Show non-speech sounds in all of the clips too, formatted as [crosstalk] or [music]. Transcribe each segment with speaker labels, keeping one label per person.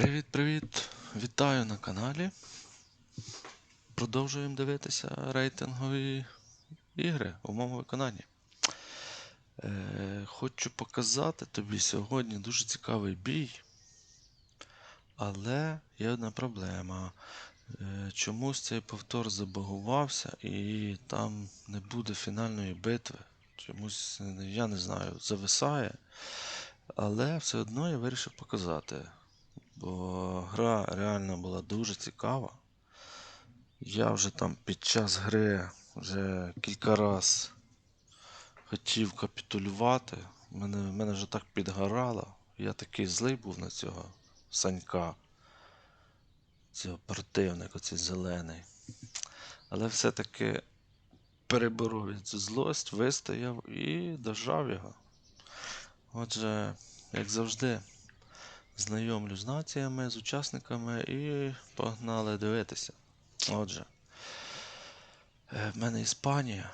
Speaker 1: Привіт-привіт! Вітаю на каналі. Продовжуємо дивитися рейтингові ігри у моєму виконанні. Е, хочу показати тобі сьогодні дуже цікавий бій. Але є одна проблема. Е, чомусь цей повтор забагувався і там не буде фінальної битви. Чомусь, я не знаю, зависає. Але все одно я вирішив показати. Бо гра реально була дуже цікава. Я вже там під час гри вже кілька раз хотів капітулювати. Мене, мене вже так підгорало. Я такий злий був на цього санька. Цього противника, цей зелений. Але все-таки переборов цю злость, вистояв і дожав його. Отже, як завжди, знайомлю з націями, з учасниками і погнали дивитися. Отже, е, в мене Іспанія.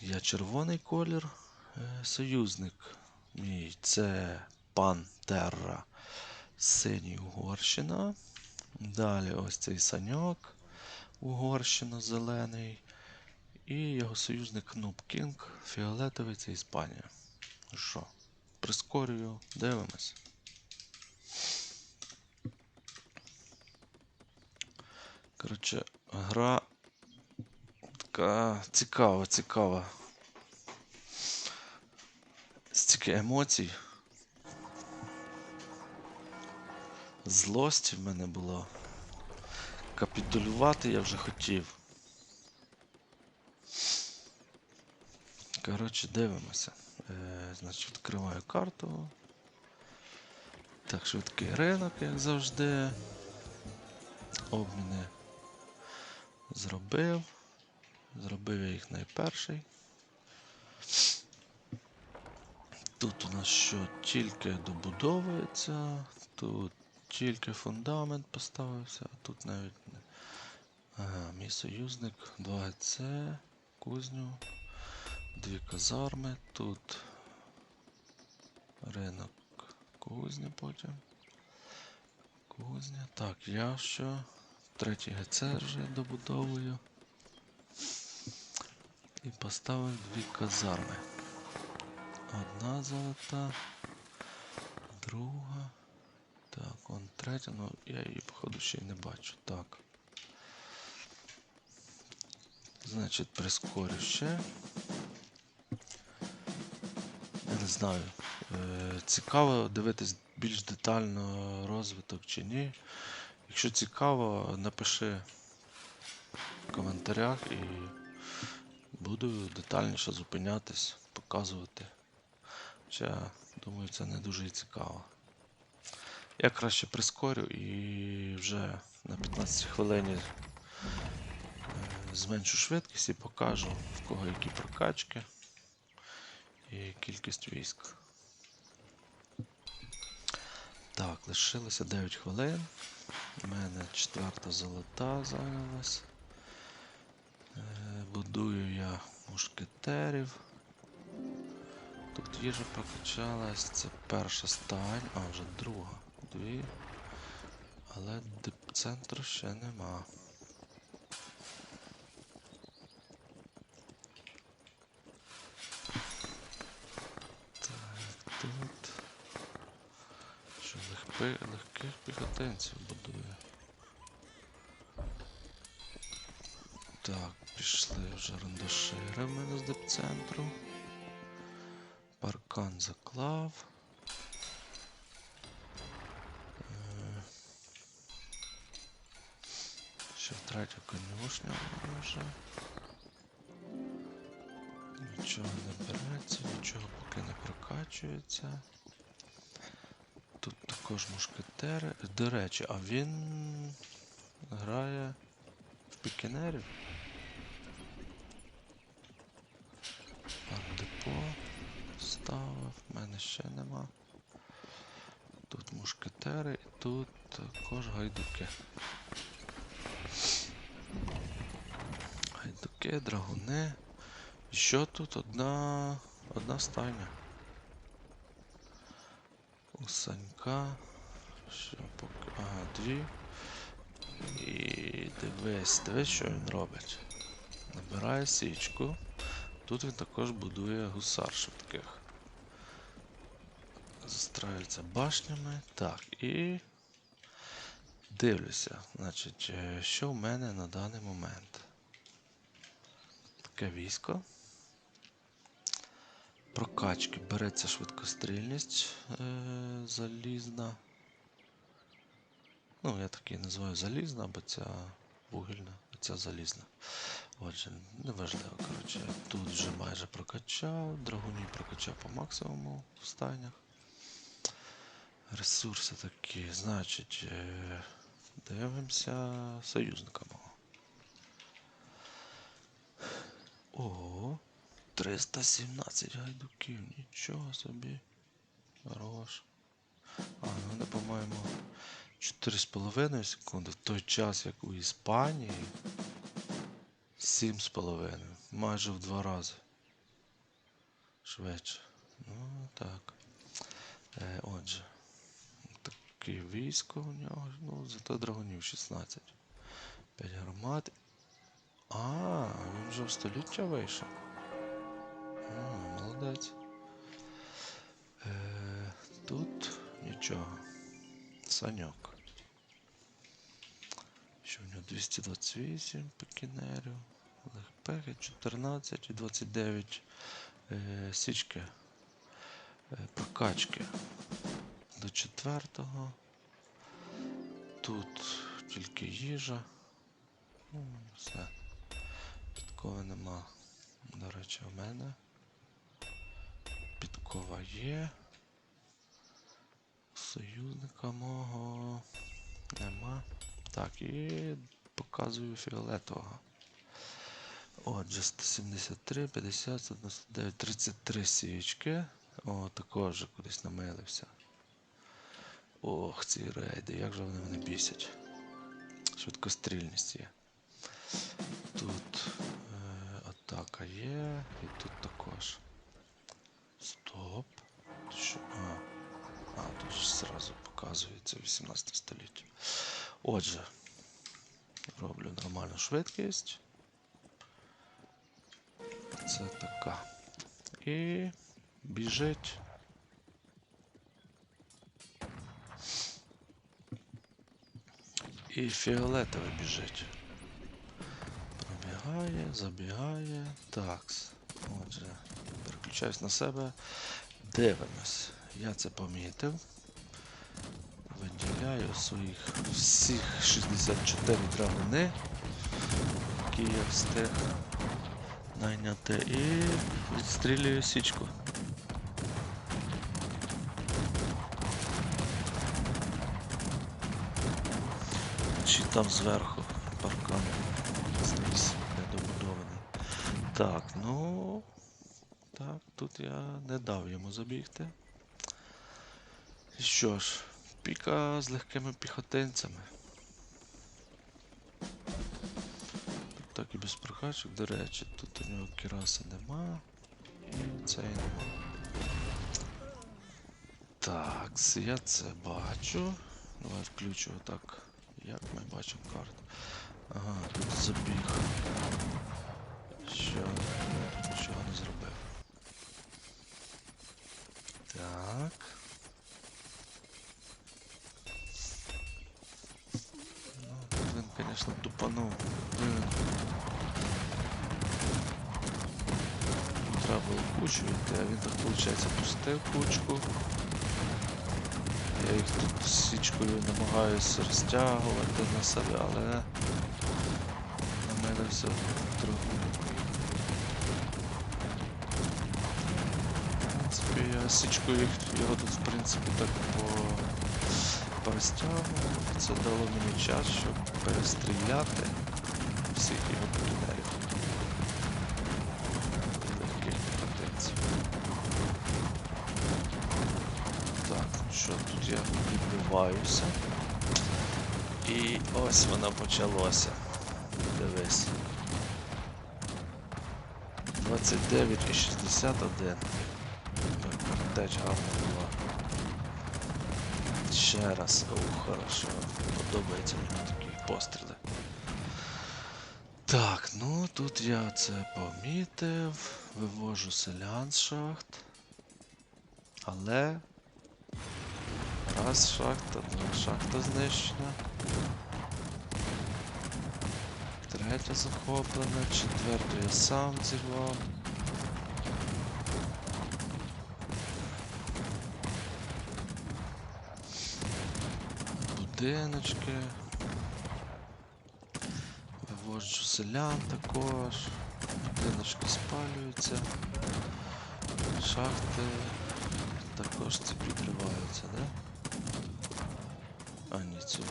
Speaker 1: Я червоний колір, е, союзник мій це Пантерра, синій Угорщина. Далі ось цей саньок, Угорщина зелений. І його союзник Нуб Кінг, фіолетовий це Іспанія. Що, прискорюю, дивимось. Коротше, гра така цікава, цікава. Стільки емоцій. Злості в мене було. Капітулювати я вже хотів. Коротше, дивимося. Е, значить, відкриваю карту. Так, швидкий ринок, як завжди. Обміни зробив. Зробив я їх найперший. Тут у нас що тільки добудовується, тут тільки фундамент поставився, а тут навіть не. Ага, мій союзник 2Г, кузню, дві казарми, тут ринок кузня потім. Кузня. Так, я що? Третій ГЦ вже добудовую. І поставив дві казарми. Одна золота, друга. Так, он третя, ну я її, походу, ще й не бачу. Так. Значить, прискорю ще. Я не знаю. Е, цікаво дивитись більш детально розвиток чи ні. Якщо цікаво, напиши в коментарях і буду детальніше зупинятись, показувати. Хоча, думаю, це не дуже цікаво. Я краще прискорю і вже на 15 хвилині е, зменшу швидкість і покажу, в кого які прокачки і кількість військ. Так, лишилося 9 хвилин. У мене четверта золота зайнялась. Е, Будую я мушкетерів. Тут їжа прокачалась, це перша стань, а вже друга. Дві. Але центру ще нема. Так, тут. Що легпи, легких піхотинців будує. Так, пішли вже рандашири в мене з депцентру. Паркан заклав. Е, Ще третя конюшня вже. Нічого не береться, нічого поки не прокачується. Тут також мушкетери. До речі, а він грає в пікінерів. Арт-депо ставив, в мене ще нема. Тут мушкетери і тут також гайдуки. Гайдуки, драгуни. І що тут одна. одна стайня. Санька. Що поки Ага, дві. І дивись, дивись, що він робить. Набирає січку. Тут він також будує гусар швидких. Застраюється башнями. Так, і. Дивлюся, значить, е, що в мене на даний момент. Таке військо. Прокачки береться швидкострільність е, залізна. Ну, я так її називаю залізна, або ця вугільна, а ця залізна. Отже, неважливо, коротше, тут вже майже прокачав, драгунів прокачав по максимуму в стайнях. Ресурси такі, значить, е, дивимося союзника мого. Ого, 317 гайдуків, нічого собі. Хорош. А, ну вони, по-моєму, 4,5 секунди, в той час, як у Іспанії 7,5. Майже в два рази. Швидше. Ну, так. Е, отже. Таке військо у нього. Ну, зато драгунів 16. 5 гармат. А, він вже в століття вийшов. Молодець. Е, тут нічого. Саньок. Що в нього 228 пекінерів, легпеги 14 і 29 е, січки. Е, прокачки до четвертого. Тут тільки їжа. Ну, все. Підкови нема. До речі, у мене. Підкова є. Союзника мого нема. Так, і показую фіолетового. Отже, 173, 50, 199, 33 січки. О, також кудись намилився. Ох, ці рейди, як же вони мене бісять. Швидкострільність є. Тут е, атака є, і тут також. Стоп. Що? А, а тут ж зразу показується 18 століття. Отже, роблю нормальну швидкість. Це така. І біжить. І фіолетовий біжить. Пробігає, забігає. Такс. Отже, переключаюсь на себе. Дивимось. Я це помітив. Виділяю своїх всіх 64 драгуни, які я встиг найняти, і відстрілюю січку. Чи там зверху паркан зніс недобудований. Так, ну. Тут я не дав йому забігти. І Що ж, піка з легкими піхотинцями. Тут так і без прокачок, до речі, тут у нього кіраси нема. І цей нема. Так, я це бачу. Давай включу отак. Як ми бачимо карту. Ага, тут забіг. Що? Нічого не зробив. Так. Ну, він, звісно, тупанув. Блін. Треба було кучу йти, а він так, виходить, пустив кучку. Я їх тут січкою намагаюся розтягувати на себе, але намилився в другу. В принципі, я січкою його тут, в принципі, так по... порозтягував. Це дало мені час, щоб перестріляти всіх його партнерів. Так, що тут я відбиваюся. І ось воно почалося. Дивись. 29 і 61. Картеч гарна була. ще раз. О, хорошо. Подобається мені такі постріли. Так, ну тут я це помітив. Вивожу селян шахт. Але. Раз шахта, друга шахта знищена. Третя захоплена, четверту я сам зірвав. Будиночки. Виводжу селян також. Будиночки спалюються. Шахти також ці підриваються, да? А ні, цю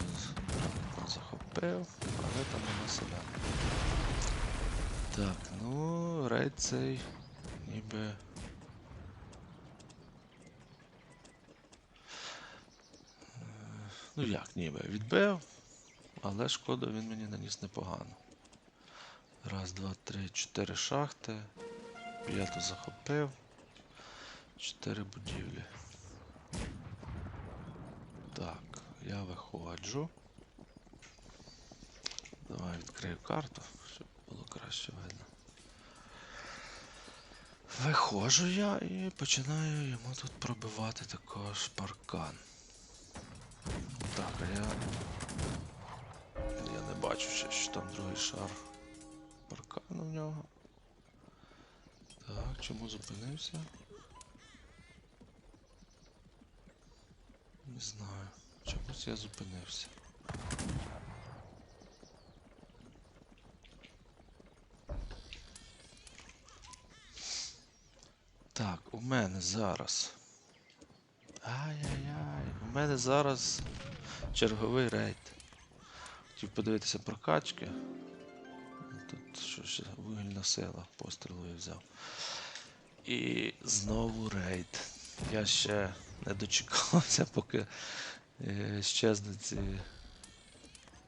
Speaker 1: захопив, але там нема селян. Так, ну, рейд цей ніби. Ну як ніби відбив, але шкоду він мені наніс непогано. Раз, два, три, чотири шахти. П'яту захопив. Чотири будівлі. Так, я виходжу. Давай відкрию карту, щоб було краще видно. Виходжу я і починаю йому тут пробивати також паркан. Так, а я. Я не бачу ще, що там другий шар паркану в нього. Так, чому зупинився? Не знаю. Чомусь я зупинився. Так, у мене зараз. Ай-яй-яй. Мене зараз черговий рейд. Хотів подивитися прокачки. Тут що ще вугільна сила, пострілу я взяв. І знову рейд. Я ще не дочекався, [laughs] поки е, щезнуть ці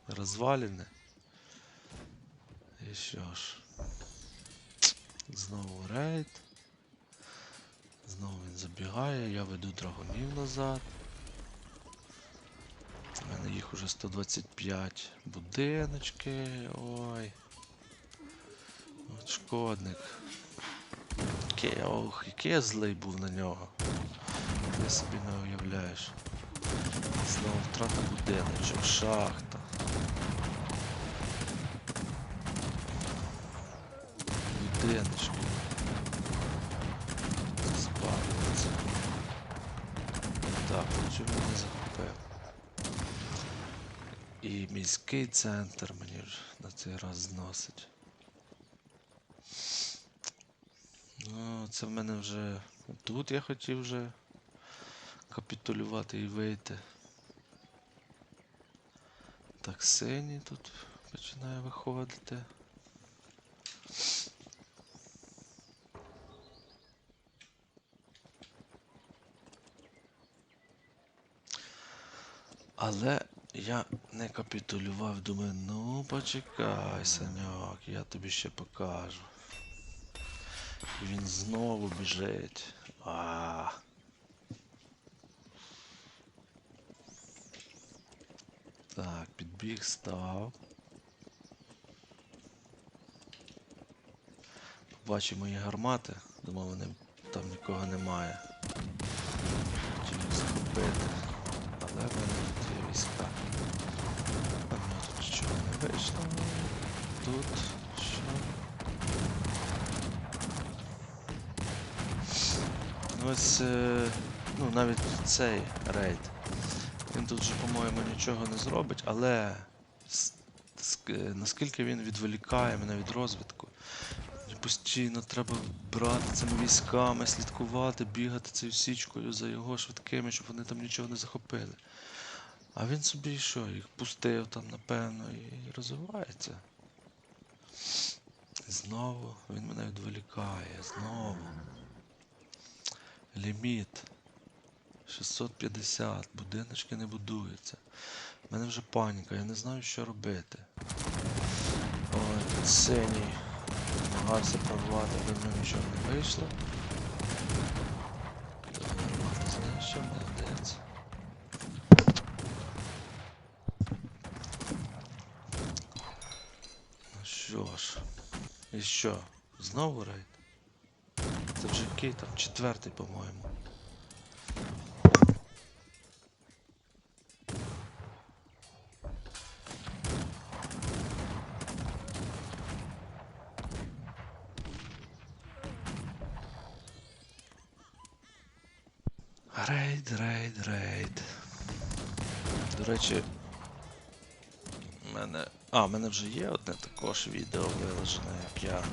Speaker 1: розваліни. І що ж. Знову рейд. Знову він забігає, я веду драгунів назад. У мене їх уже 125 будиночки. Ой. От шкодник. Який, ох, який я злий був на нього. Ти собі не уявляєш. Знову втрата будиночок, шахта. Будиночки. Спалюється. Так, чому не захопив? Міський центр мені на цей раз зносить. Ну, це в мене вже. Тут я хотів вже капітулювати і вийти. Так, синій тут починає виходити. Але я не капітулював, думаю, ну почекай, Саньок, я тобі ще покажу. Він знову біжить. А. Так, підбіг став. Побачив мої гармати. Думав, вони там нікого немає. Хотів їх нічого не. Тут що? Ось, е, ну навіть цей рейд. Він тут же, по-моєму, нічого не зробить, але наскільки він відволікає мене від розвитку. Постійно треба брати цими військами, слідкувати, бігати цією січкою за його швидкими, щоб вони там нічого не захопили. А він собі що, їх пустив там, напевно, і розвивається. Знову він мене відволікає, знову. Ліміт. 650, будиночки не будуються. У мене вже паніка, я не знаю, що робити. Ой, синій. Намагався прорвати, але в нього нічого не вийшло. Нормально знищив, молодець. Що ж. І що? Знову рейд? Це вже який там? Четвертий, по-моєму. Рейд, рейд, рейд. До речі, в мене. А, в мене вже є одне також відео виложене, як я.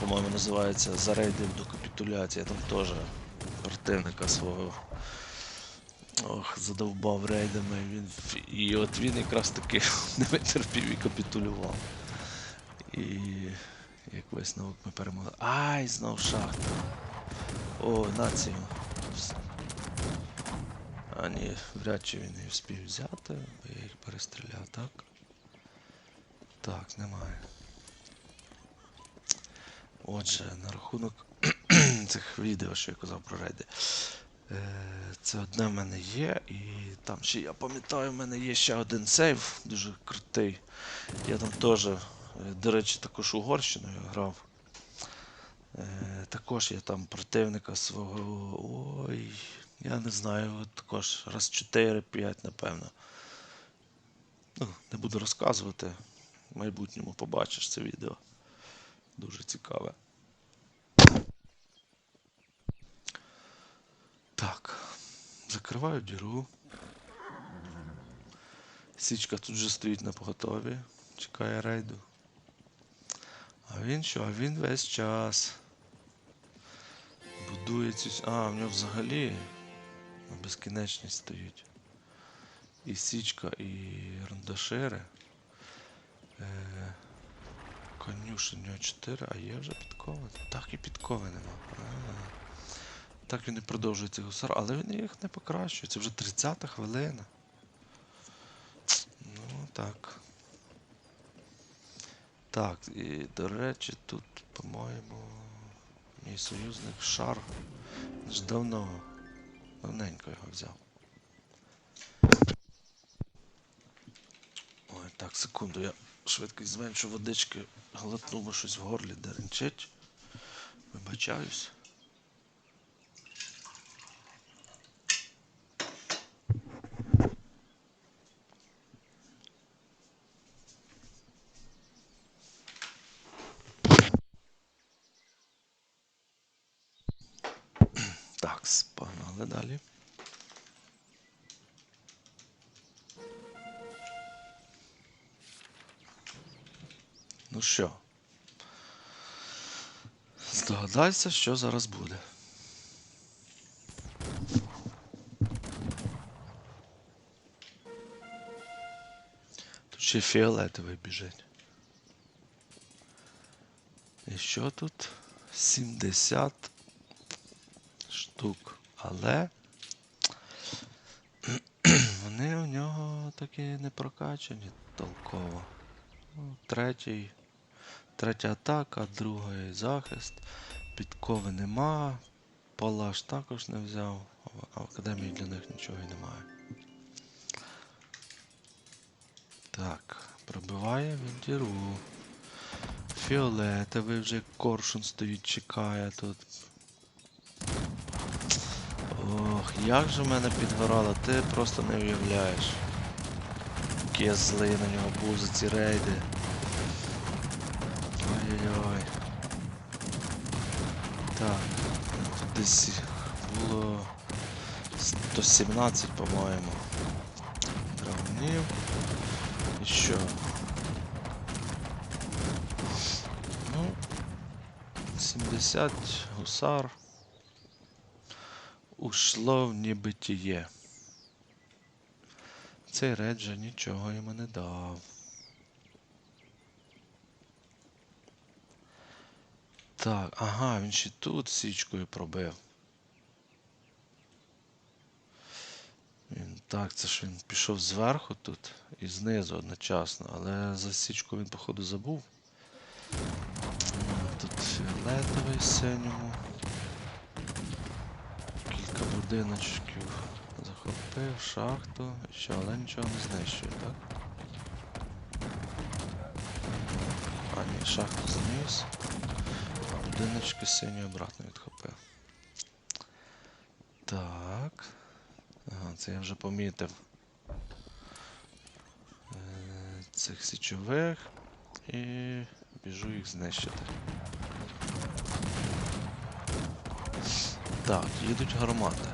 Speaker 1: По-моєму, називається Зарейдив до капітуляції. Я там теж противника свого. Ох, задовбав рейдами. Він... І от він якраз таки [laughs] не витерпів і капітулював. І як висновок ми перемогли. Ай, знов шахта. О, націю. А ні, вряд чи він її вспів взяти, бо я їх перестріляв, так? Так, немає. Отже, на рахунок [clears throat] цих відео, що я казав про рейди. Е, Це одне в мене є, і там ще я пам'ятаю, в мене є ще один сейф, дуже крутий. Я там теж, е, до речі, також Угорщиною грав. Е, Також я там противника свого. Ой, я не знаю, також раз 4-5, напевно. Ну, не буду розказувати. В майбутньому побачиш це відео. Дуже цікаве. Так. Закриваю діру. Січка тут же стоїть на поготові, чекає рейду. А він що? А він весь час. Будує цю. А, в нього взагалі на безкінечність стоїть. І січка, і рандашири. Е, конюшень у нього 4, а є вже підкови. Так і підкови нема. А, так він і продовжує цей гусар, але він їх не покращує. Це вже 30 хвилина. Ну так. Так, і до речі, тут, по-моєму, мій союзник Шар ж давно, давненько його взяв. Ой, так, секунду, я швидкість зменшу водички, глотнув, бо щось в горлі деренчить. Вибачаюсь. Так, погнали далі. Ну що? Здогадайся, що зараз буде. Тут ще фіолетовий біжить. І що тут? 70 штук. Але [clears throat] вони у нього такі не прокачані толково. Ну, третій, третя атака, другий захист. Підкови нема. Палаш також не взяв, а в академії для них нічого і немає. Так, пробиває він діру. Фіолетовий вже коршун стоїть, чекає тут. Ох, як же в мене підгорало, ти просто не уявляєш. Який я злий на нього був за ці рейди. Так, десь було 117, по-моєму. Драгунів. І що? Ну, 70 гусар. Ушло в небитіє. Цей рейд же нічого йому не дав. Так, ага, він ще тут січкою пробив. Він, так, це ж він пішов зверху тут і знизу одночасно, але за січку він, походу, забув. Тут фіолетовий синьому. Кілька будиночків захопив, шахту, що, але нічого не знищує, так? А, ні, шахту зніс. А будиночки сині обратно відхопив. Так. Ага, це я вже помітив. Е, Цих січових. І біжу їх знищити. Так, їдуть гармати.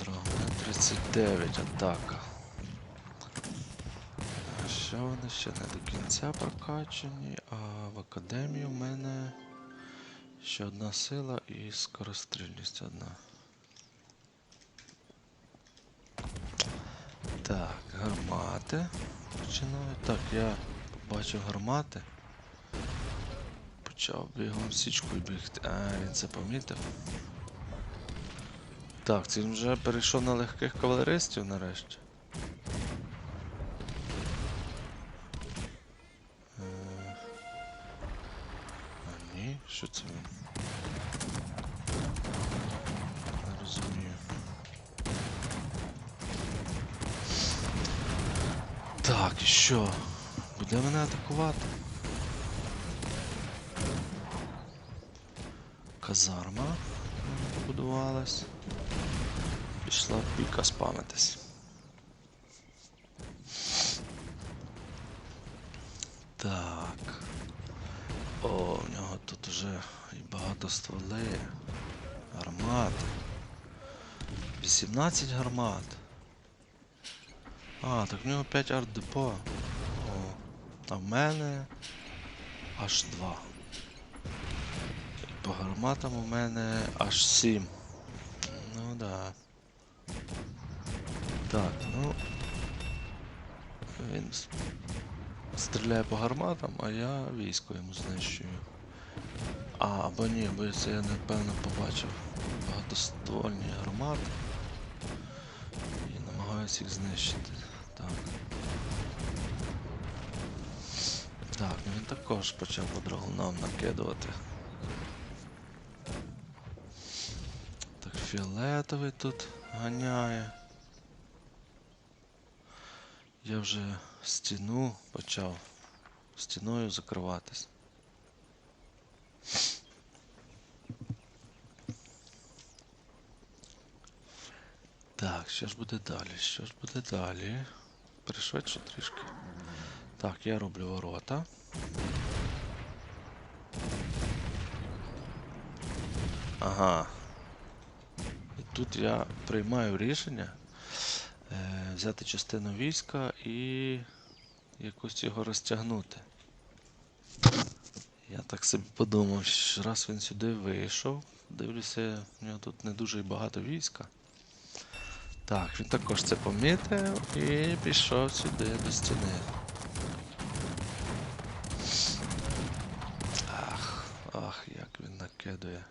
Speaker 1: Драгон 39, атака. Що вони ще не до кінця прокачані, а в академії в мене ще одна сила і скорострільність одна. Так, гармати починають. Так, я побачив гармати. Почав бігом січкою бігти. А, він це помітив. Так, він вже перейшов на легких кавалеристів нарешті. Що? Буде мене атакувати? Казарма побудувалась. Пішла піка спамитись. Так. О, в нього тут уже і багато стволи. Гармат. 18 гармат. А, так в нього 5 арт-депо. О, а в мене аж 2. І по гарматам у мене аж 7. Ну да. Так, ну. Він стріляє по гарматам, а я військо йому знищую. А, або ні, бо це я напевно побачив багатоствольні гармати. І намагаюся їх знищити. Так. Так, ну він також почав по драгунам накидувати. Так, фіолетовий тут ганяє. Я вже стіну почав стіною закриватись. Так, що ж буде далі? Що ж буде далі? Пришвидше трішки. Так, я роблю ворота. Ага. І тут я приймаю рішення е, взяти частину війська і якось його розтягнути. Я так собі подумав, що раз він сюди вийшов, дивлюся, в нього тут не дуже багато війська. Так, він також це помітив і пішов сюди до стіни. Він.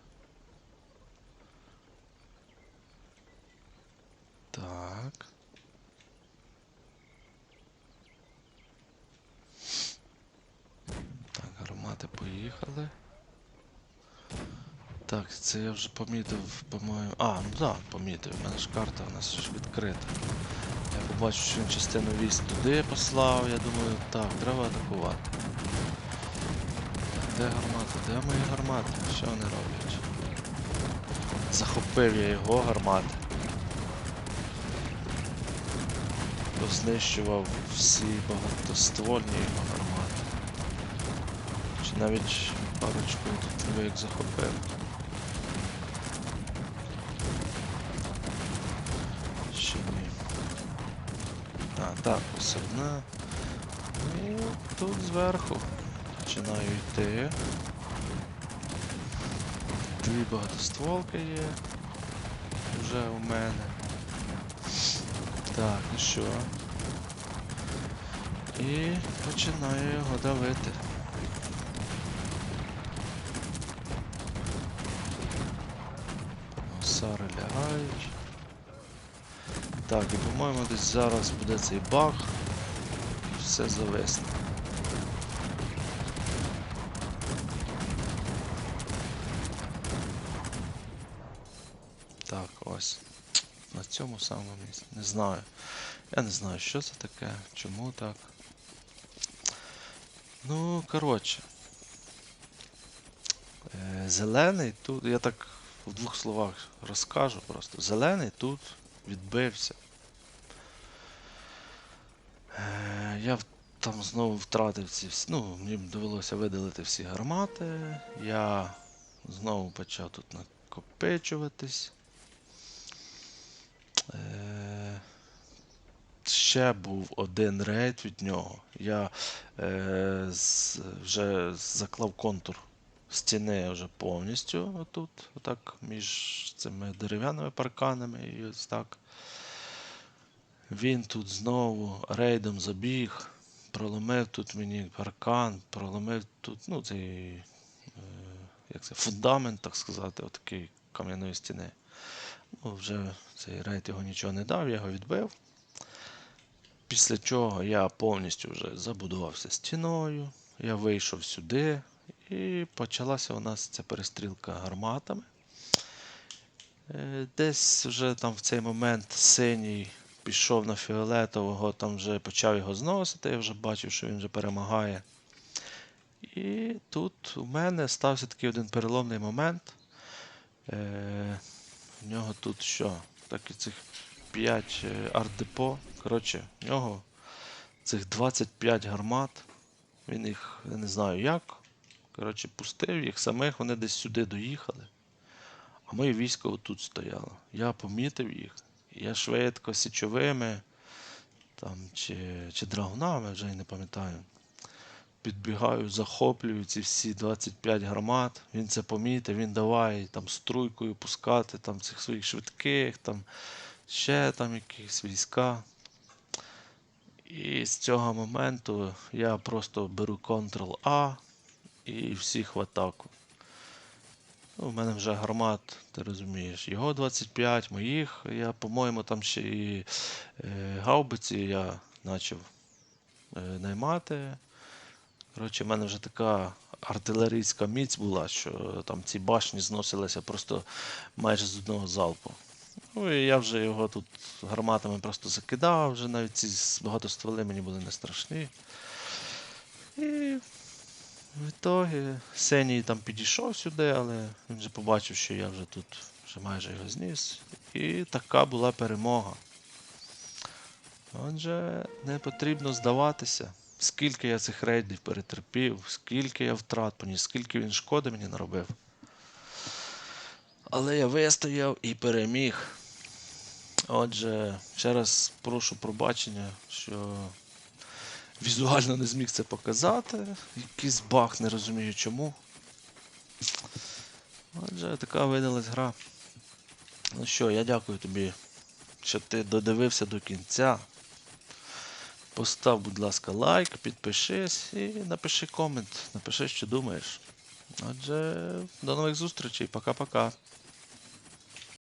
Speaker 1: Так. Так, гармати поїхали. Так, це я вже помітив, по-моєму. А, ну так, помітив. У мене ж карта у нас відкрита. Я побачив, що він частину військ туди послав. Я думаю, так, треба атакувати. Де гармати? Де мої гармати? Що вони роблять? Захопив я його гармати. Познищував всі багатоствольні його гармати. Чи навіть парочку тут як захопив. Ще ні. А, так, ось одна. І тут зверху починаю йти. Дві багатостволки є. Вже у мене. Так, ну що? І починаю його давити. Сари лягають. Так, і по-моєму десь зараз буде цей баг. І все зависне. Так, ось. на цьому самому місці. Не знаю. Я не знаю, що це таке, чому так. Ну, коротше. Е, Зелений тут, я так в двох словах розкажу просто. Зелений тут відбився. Е, Я там знову втратив ці всі. Ну, мені довелося видалити всі гармати. Я знову почав тут накопичуватись. Е, Ще був один рейд від нього. Я е, з, вже заклав контур стіни вже повністю отут, отак, між цими дерев'яними парканами і ось так. Він тут знову рейдом забіг, проломив тут мені паркан, проломив тут, ну, цей е, як це, фундамент, так сказати, отакий кам'яної стіни. Ну, вже цей рейд його нічого не дав, я його відбив. Після чого я повністю вже забудувався стіною, я вийшов сюди, і почалася у нас ця перестрілка гарматами. Е, Десь вже там в цей момент синій пішов на фіолетового, там вже почав його зносити, я вже бачив, що він вже перемагає. І тут у мене стався такий один переломний момент. Е, в нього тут що? Так і цих 5 арт-депо. Коротше, в нього цих 25 гармат. Він їх, я не знаю як. Коротше, пустив їх самих, вони десь сюди доїхали. А моє військо отут стояло. Я помітив їх. Я швидко січовими там, чи, чи драгунами, вже й не пам'ятаю. Підбігаю, захоплюю ці всі 25 гармат. Він це помітив, він давай там струйкою пускати там цих своїх швидких, там ще там якісь війська. І з цього моменту я просто беру Ctrl-A і всіх в атаку. Ну, у мене вже гармат, ти розумієш, його 25, моїх. Я, по-моєму, там ще і е, гаубиці я почав е, наймати. Коротше, в мене вже така артилерійська міць була, що там ці башні зносилися просто майже з одного залпу. Ну і я вже його тут гарматами просто закидав, вже навіть ці багатостволи мені були не страшні. І в ітогі Сеній там підійшов сюди, але він вже побачив, що я вже тут вже майже його зніс. І така була перемога. Отже, не потрібно здаватися. Скільки я цих рейдів перетерпів, скільки я втрат поніс, скільки він шкоди мені наробив. Але я вистояв і переміг. Отже, ще раз прошу пробачення, що візуально не зміг це показати. Якийсь баг, не розумію чому. Отже, така видалась гра. Ну що, я дякую тобі, що ти додивився до кінця. Постав, будь ласка, лайк, підпишись і напиши комент, напиши, що думаєш. Отже, до нових зустрічей, пока-пока.